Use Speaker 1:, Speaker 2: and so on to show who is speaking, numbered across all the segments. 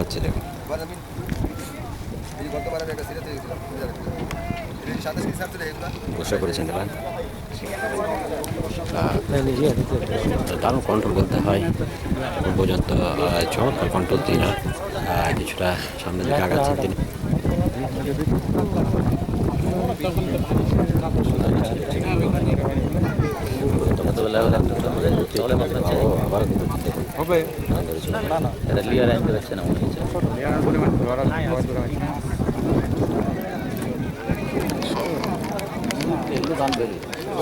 Speaker 1: হচ্ছে দেখুন। দারুণ কন্ট্রোল করতে হয়। পর্যন্ত চমৎকার কন্ট্রোল তিনি কিছুটা সামনে দিকে আগাচ্ছেন তিনি।
Speaker 2: হবে
Speaker 3: এটা ক্লিয়ার আইন করেছে না মনে হচ্ছে
Speaker 2: পরিমাণ ধরা ধরা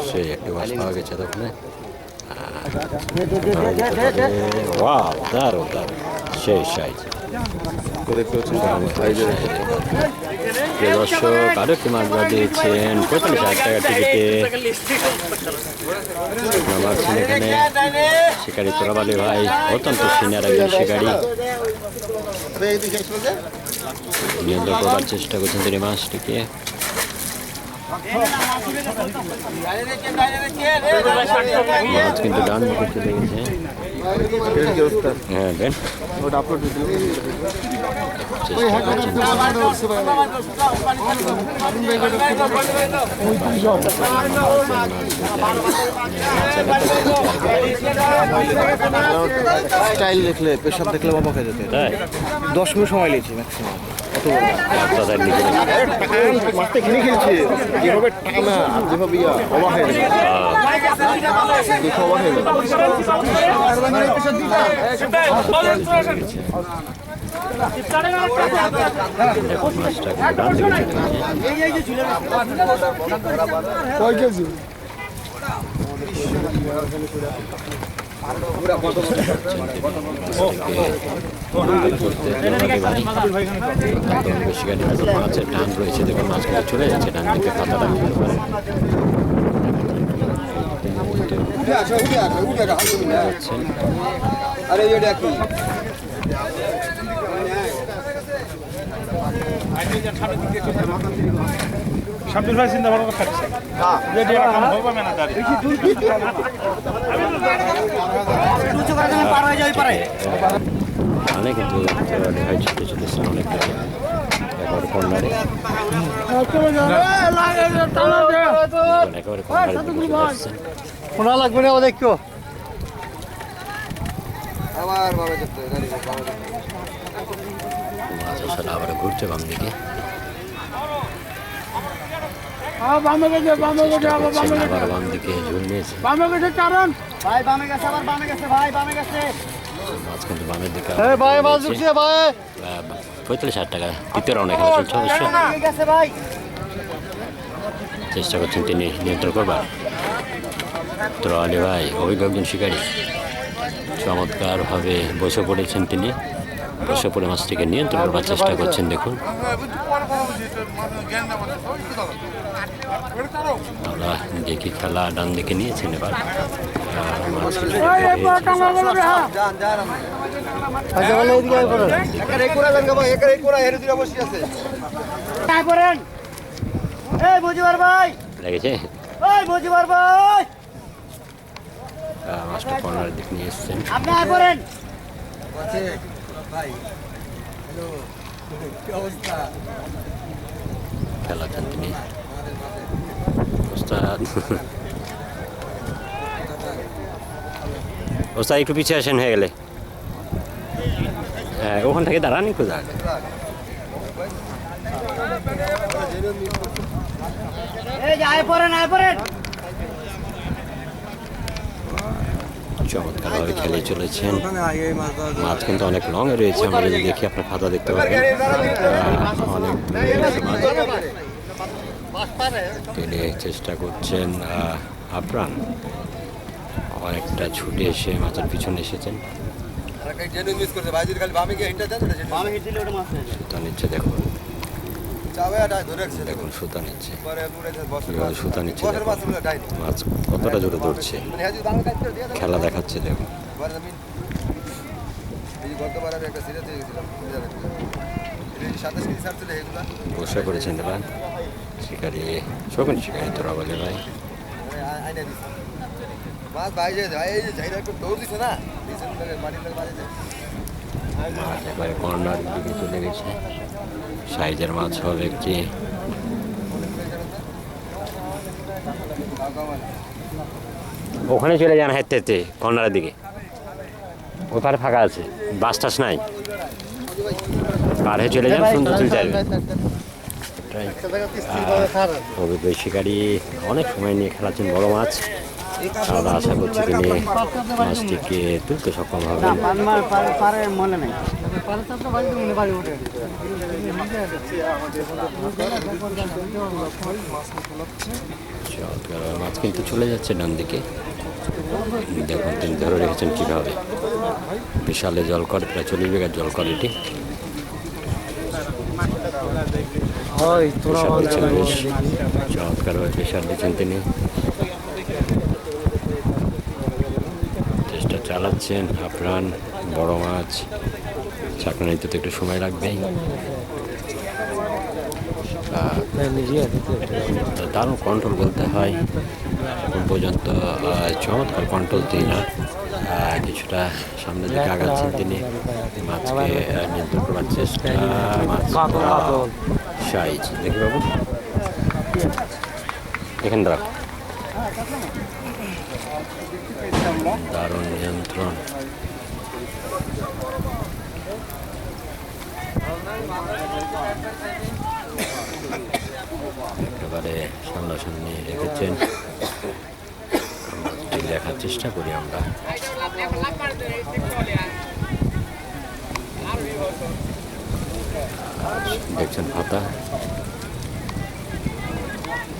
Speaker 1: সে একটু বাস পাওয়া গেছে তখন ওয়াও দারুণ দারুণ সেই সাইজ দর্শক আরও একটি মাছ বাদ দিয়েছেন। পঁয়তাল্লিশ হাজার টাকা টিকিটে নামাচ্ছেন এখানে শিকারি তোরাবালি ভাই, অত্যন্ত সিনিয়র একজন শিকারি। নিয়ন্ত্রণ করবার চেষ্টা করছেন তিনি মাছটিকে। মাছ কিন্তু ডান চলে গেছে। হ্যাঁ দেন
Speaker 2: ওটা আপলোড স্টাইল দেখলে পেশাব দেখলে বাবা খেয়ে যেতে দশ মিনিট সময় লিয়েছি ম্যাক্সিমাম
Speaker 1: আপনাদের নিজে
Speaker 2: যেভাবে কয় কেজি
Speaker 1: শিকারি মাছের টান রয়েছে দেখুন মাছ কিন্তু চলে যাচ্ছে দিকে পাতাটা যাচ্ছেন
Speaker 4: আরে এটা কি
Speaker 5: শাব্দুল ভাই চিন্তা ভাবনা করছে। রেডি এখন হবে না দাঁড়িয়ে
Speaker 1: অনেক ছুটে চলেছেন অনেক একেবারে কর্নারে। একেবারে কর্নারে দিকে চলে আসছেন
Speaker 2: শোনা লাগবে না ও দেখো
Speaker 4: আমার বাবা যেতে দাঁড়িয়ে বাবা যেতে
Speaker 1: মাছ আসলে আবার ঘুরছে বাম চেষ্টা করছেন আবার বাম দিকে ঝুল নিয়েছে।
Speaker 2: ভাই বামে গেছে আবার বামে গেছে ভাই বামে গেছে।
Speaker 1: মাছ কিন্তু বামের দিকে
Speaker 2: এই ভাই মাছ ঢুকছে ভাই।
Speaker 1: পঁয়তাল্লিশ হাজার টাকা দ্বিতীয় রাউন্ডে খেলা চলছে অবশ্য।
Speaker 2: ঠিক আছে ভাই।
Speaker 1: চেষ্টা করছেন তিনি নিয়ন্ত্রণ করবার। তো আলী ভাই অভিজ্ঞ একজন শিকারী। চমৎকারভাবে বসে পড়েছেন তিনি। বসে পড়ে মাছটিকে নিয়ন্ত্রণ করবার চেষ্টা করছেন দেখুন। আমরা দেখি খেলা ডান দিকে নিয়েছেন এবার লেগেছে মাছটা কর্নারের দিক নিয়ে এসছেন
Speaker 2: আপনি আয় করেন
Speaker 1: ওস্তাদ। ওস্তাদ একটু পিছিয়ে আসেন হয়ে গেলে। হ্যাঁ ওখান থেকে দাঁড়ান একটু দাঁড়ান। চমৎকারভাবে খেলে চলেছেন। মাছ কিন্তু অনেক লংয়ে রয়েছে আমরা যদি দেখি আপনার খাতা দেখতে পাবেন। অনেক তিনি চেষ্টা করছেন আপ্রাণ। অনেকটা ছুটে এসে মাছের পিছনে এসেছেন। সুতা নিচ্ছে, দেখুন। দেখুন সুতা নিচ্ছে।
Speaker 4: বসে
Speaker 1: সুতা।
Speaker 4: মাছ
Speaker 1: কতটা জোরে খেলা দেখাচ্ছে, দেখুন।
Speaker 4: পরে আমি এই
Speaker 1: শিকারি শকুন শিকারি তোরা বলে ভাই।
Speaker 4: যে
Speaker 1: কর্নার দিকে চলে সাইজের ওখানে চলে যান হেঁটে হেঁটে কর্নারের দিকে। ওপারে ফাঁকা আছে, বাস টাস নাই। হয়ে চলে যান, সুন্দর তুলতে পারবে অভিজ্ঞ শিকারী অনেক সময় নিয়ে খেলাচ্ছেন বড় মাছ। আমরা আশা করছি তিনি মাছটিকে তুলতে সক্ষম
Speaker 6: মনে
Speaker 1: চমৎকার মাছ কিন্তু চলে যাচ্ছে ডান দিকে। দেখুন তিনি ধরে রেখেছেন কীভাবে। বিশালে জল করে প্রায় চল্লিশ বিঘার জল করে এটি। চমৎকারভাবে প্রেশার দিচ্ছেন তিনি। চেষ্টা চালাচ্ছেন আফরান বড় মাছ। চাকরি নিতে তো একটু সময় লাগবে তো দারুণ কন্ট্রোল বলতে হয়। এখন পর্যন্ত চমৎকার কন্ট্রোল তিনি। না কিছুটা সামনের দিকে আগাচ্ছেন তিনি। মাছকে নিয়ন্ত্রণ করার চেষ্টা মাছ সাইজ দেখি বাবু। এখানে রাখ দারুণ নিয়ন্ত্রণ। একেবারে সামনাসামনি রেখেছেন। দেখার চেষ্টা করি আমরা। দেখছেন পাতা?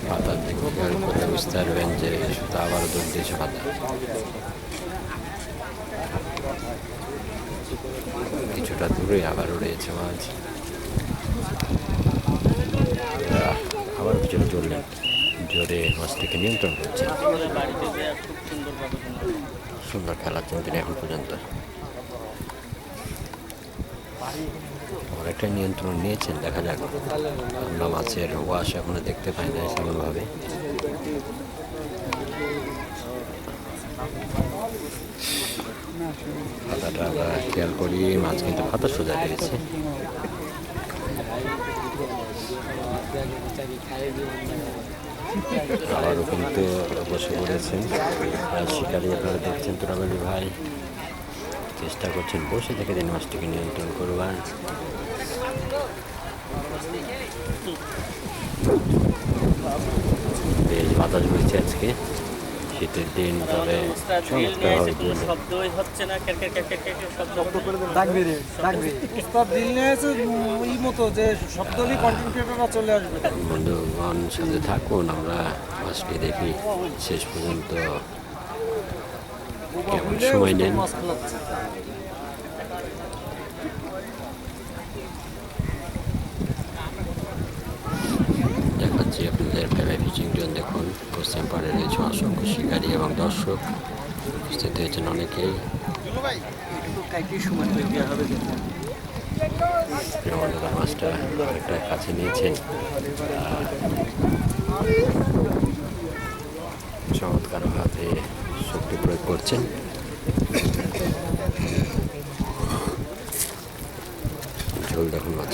Speaker 1: পাতা দেখে বুঝতে যে শুধু আবারও দুধ দিয়েছে পাতা। কিছুটা দূরে আবার রয়েছে মাছ। আবার পিছনে চললেন জোরে মাছটিকে নিয়ন্ত্রণ করছে। সুন্দর খেলাচ্ছেন তিনি এখন পর্যন্ত। অনেকটা নিয়ন্ত্রণ নিয়েছেন, দেখা যাক। আমরা মাছের ওয়াশ এখনও দেখতে পাই না সেমনভাবে পাতাটা আমরা খেয়াল করি মাছ কিন্তু পাতা সোজা দিয়েছে আবারও কিন্তু বসে পড়েছেন। শিকারি আপনারা দেখছেন তোরাবালি ভাই। চেষ্টা করছেন, বসে থেকে দিন মাছটিকে নিয়ন্ত্রণ করবার। বেশ বাতাস বইছে আজকে। শীতের দিন, তবে বন্ধুগণ, সাথে থাকুন, আমরা মাছটি দেখি। শেষ পর্যন্ত কেমন সময় নেন। দেখাচ্ছি আপনাদের ফেভাই ফিচিং দেখুন। পশ্চিম পাড়ে রয়েছে অসংখ্য শিকারী এবং দর্শক উপস্থিত হয়েছেন অনেকেই। মাছটা অনেকটা কাছে নিয়েছেন চমৎকারভাবে শক্তি প্রয়োগ করছেন। ঝোল দেখুন। মাছ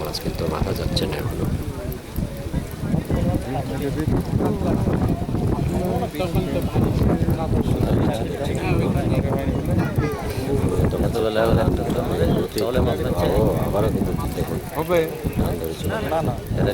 Speaker 1: মাছ কিন্তু মাথা যাচ্ছে না এখনও
Speaker 3: এতবেলা চলে মাছ হচ্ছে
Speaker 1: ও আবারও কিন্তু দেখুন
Speaker 5: হবে
Speaker 1: টান ধরে চলে যাচ্ছে।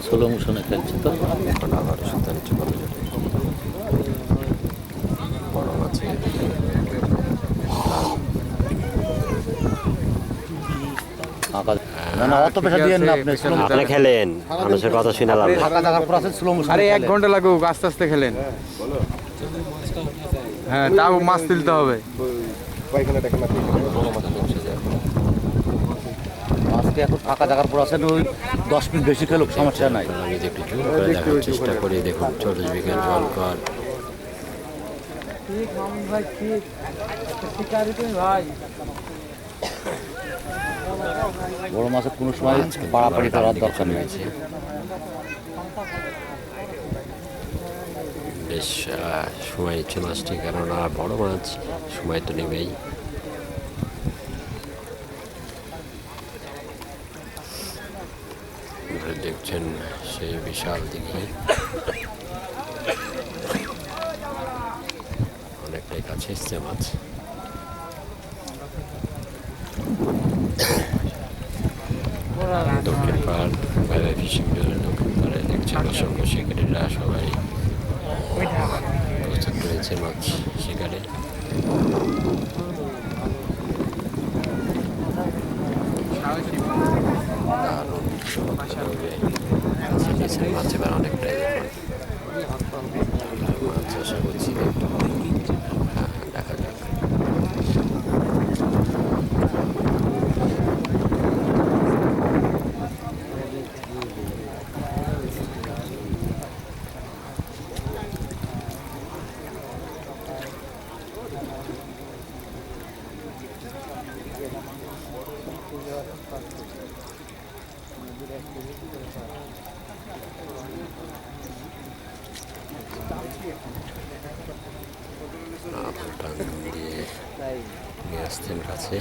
Speaker 3: ষোলো মোশনে খেলছে তো?
Speaker 1: আবার কত বড়
Speaker 3: আপনি
Speaker 1: খেলেন মানুষের কথা শুনে লাভ
Speaker 7: আরে এক ঘণ্টা লাগুক আস্তে আস্তে খেলেন। হ্যাঁ তাও মাছ তুলতে হবে।
Speaker 3: আজকে এখন ফাঁকা জায়গার পর আছেন, ওই দশ মিনিট বেশি খেলুক, সমস্যা নাই।
Speaker 1: একটু করে করি দেখুন চল্লিশ বিঘা
Speaker 6: তুমি ভাই
Speaker 3: বড় মাছের কোনো সময় পাড়াপাড়ি করার দরকার নেই।
Speaker 1: বেশ সময় ইচ্ছে মাছটি কেননা বড় মাছ সময় তো নেবেই আপনারা দেখছেন সেই বিশাল দিঘি। অনেকটাই কাছে এসছে মাছ। দক্ষিণ পাড় বাইরে ফিশিং দক্ষিণ পাড়ে দেখছেন অসংখ্য শিকারীরা সবাই। প্রস্তুত রয়েছে মাছ শিকারে দারুণ চমৎকারভাবে নিয়েছেন মাছ এবার অনেকটাই দেখুন মাছ আশা করছি দেখতে হবে হ্যাঁ দেখা যাক টান দিয়ে নিয়ে আসছেন কাছে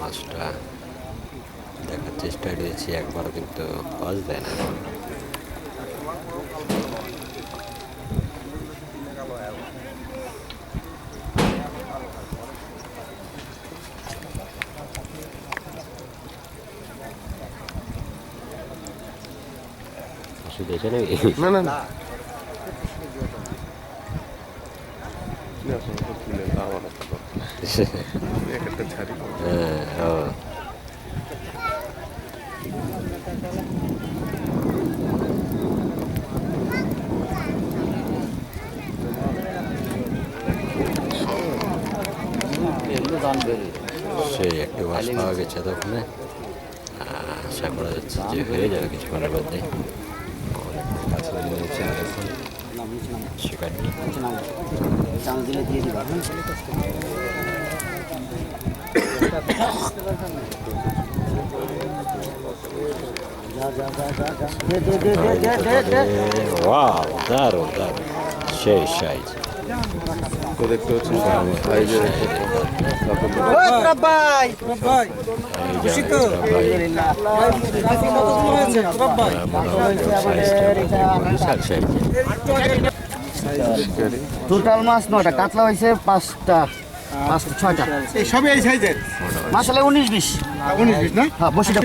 Speaker 1: মাছটা দেখার চেষ্টা করেছি একবারও কিন্তু পাস দেয় না। অসুবিধা নাকি
Speaker 2: না না না একটা ছাড়ি
Speaker 1: হ্যাঁ ও
Speaker 3: এগুলো দান বেরিয়ে
Speaker 1: সেই একটু বাস পাওয়া গেছে তখন। আশা করা যাচ্ছে যে হয়ে যাবে কিছুক্ষণের মধ্যে অনেকটা কাছে নিয়েছে দেখুন শিকারটি ওয়াও দারুণ দারুণ সেই সাইজ
Speaker 2: তো দেখতে সাইজের
Speaker 8: টোটাল মাছ নয়টা কাতলা হয়েছে পাঁচটা পাঁচটা ছয়টা।
Speaker 5: এই সবই এই সাইজের?
Speaker 8: মাছ হলে উনিশ বিশ।
Speaker 5: উনিশ বিশ না?
Speaker 8: হ্যাঁ বসিটা